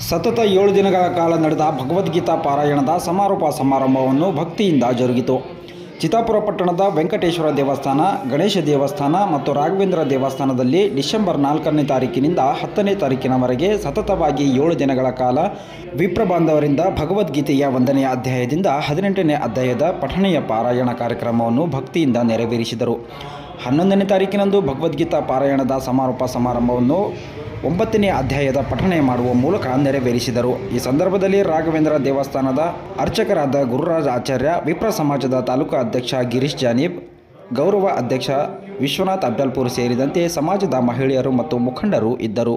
ಸತತ ಏಳು ದಿನಗಳ ಕಾಲ ನಡೆದ ಭಗವದ್ಗೀತಾ ಪಾರಾಯಣದ ಸಮಾರೋಪ ಸಮಾರಂಭವನ್ನು ಭಕ್ತಿಯಿಂದ ಜರುಗಿತು. ಚಿತ್ತಾಪುರ ಪಟ್ಟಣದ ವೆಂಕಟೇಶ್ವರ ದೇವಸ್ಥಾನ, ಗಣೇಶ ದೇವಸ್ಥಾನ ಮತ್ತು ರಾಘವೇಂದ್ರ ದೇವಸ್ಥಾನದಲ್ಲಿ ಡಿಸೆಂಬರ್ ನಾಲ್ಕನೇ ತಾರೀಕಿನಿಂದ ಹತ್ತನೇ ತಾರೀಕಿನವರೆಗೆ ಸತತವಾಗಿ ಏಳು ದಿನಗಳ ಕಾಲ ವಿಪ್ರಬಾಂಧವರಿಂದ ಭಗವದ್ಗೀತೆಯ ಒಂದನೆಯ ಅಧ್ಯಾಯದಿಂದ ಹದಿನೆಂಟನೇ ಅಧ್ಯಾಯದ ಪಠಣೆಯ ಪಾರಾಯಣ ಕಾರ್ಯಕ್ರಮವನ್ನು ಭಕ್ತಿಯಿಂದ ನೆರವೇರಿಸಿದರು. ಹನ್ನೊಂದನೇ ತಾರೀಕಿನಂದು ಭಗವದ್ಗೀತಾ ಪಾರಾಯಣದ ಸಮಾರೋಪ ಸಮಾರಂಭವನ್ನು ಒಂಬತ್ತನೇ ಅಧ್ಯಾಯದ ಪಠಣೆ ಮಾಡುವ ಮೂಲಕ ನೆರವೇರಿಸಿದರು. ಈ ಸಂದರ್ಭದಲ್ಲಿ ರಾಘವೇಂದ್ರ ದೇವಸ್ಥಾನದ ಅರ್ಚಕರಾದ ಗುರುರಾಜ್ ಆಚಾರ್ಯ, ವಿಪ್ರ ಸಮಾಜದ ತಾಲೂಕು ಅಧ್ಯಕ್ಷ ಗಿರೀಶ್ ಜಾನೀಬ್, ಗೌರವ ಅಧ್ಯಕ್ಷ ವಿಶ್ವನಾಥ್ ಅಬ್ದಲ್ಪುರ್ ಸೇರಿದಂತೆ ಸಮಾಜದ ಮಹಿಳೆಯರು ಮತ್ತು ಮುಖಂಡರು ಇದ್ದರು.